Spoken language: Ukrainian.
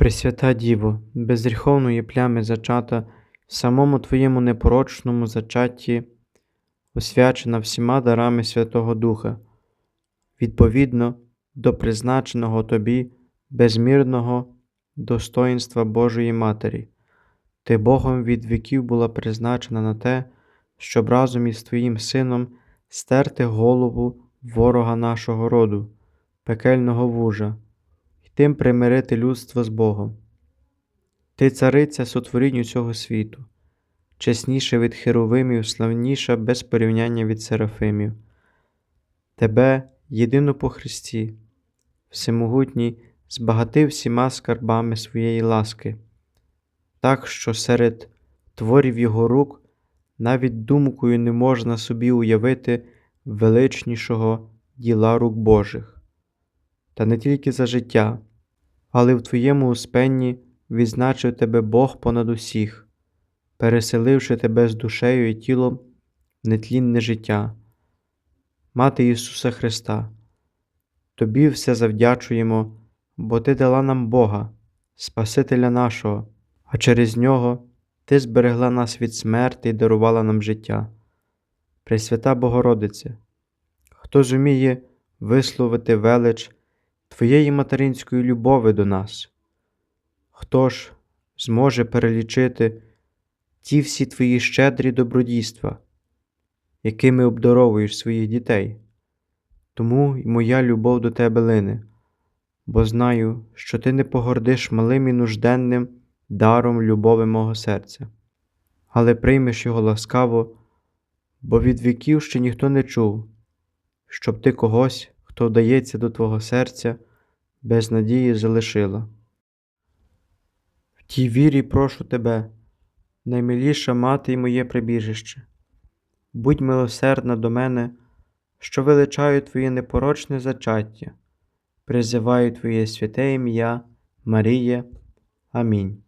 Пресвята Діво, безгріховної плями зачата, в самому Твоєму непорочному зачатті, освячена всіма дарами Святого Духа, відповідно до призначеного Тобі безмірного достоїнства Божої Матері. Ти Богом від віків була призначена на те, щоб разом із Твоїм Сином стерти голову ворога нашого роду, пекельного вужа, тим примирити людство з Богом. Ти цариця сотворінь усього світу, чесніша від херовимів, славніша без порівняння від серафимів. Тебе, єдину по Христі, всемогутній, збагатив всіма скарбами своєї ласки, так що серед творів Його рук навіть думкою не можна собі уявити величнішого діла рук Божих. Та не тільки за життя, але в Твоєму успенні відзначив тебе Бог понад усіх, переселивши тебе з душею і тілом в нетлінне життя. Мати Ісуса Христа, Тобі все завдячуємо, бо Ти дала нам Бога, Спасителя нашого, а через Нього Ти зберегла нас від смерти і дарувала нам життя. Пресвята Богородице, хто зуміє висловити велич Твоєї материнської любови до нас? Хто ж зможе перелічити ті всі Твої щедрі добродійства, якими обдаровуєш своїх дітей? Тому й моя любов до Тебе лине, бо знаю, що Ти не погордиш малим і нужденним даром любови мого серця, але приймеш його ласкаво, бо від віків ще ніхто не чув, щоб ти когось, хто вдається до Твого серця, без надії залишила. В тій вірі прошу тебе, наймиліша мати й моє прибіжище, будь милосердна до мене, що величаю Твоє непорочне зачаття, призиваю Твоє святе ім'я, Марія. Амінь.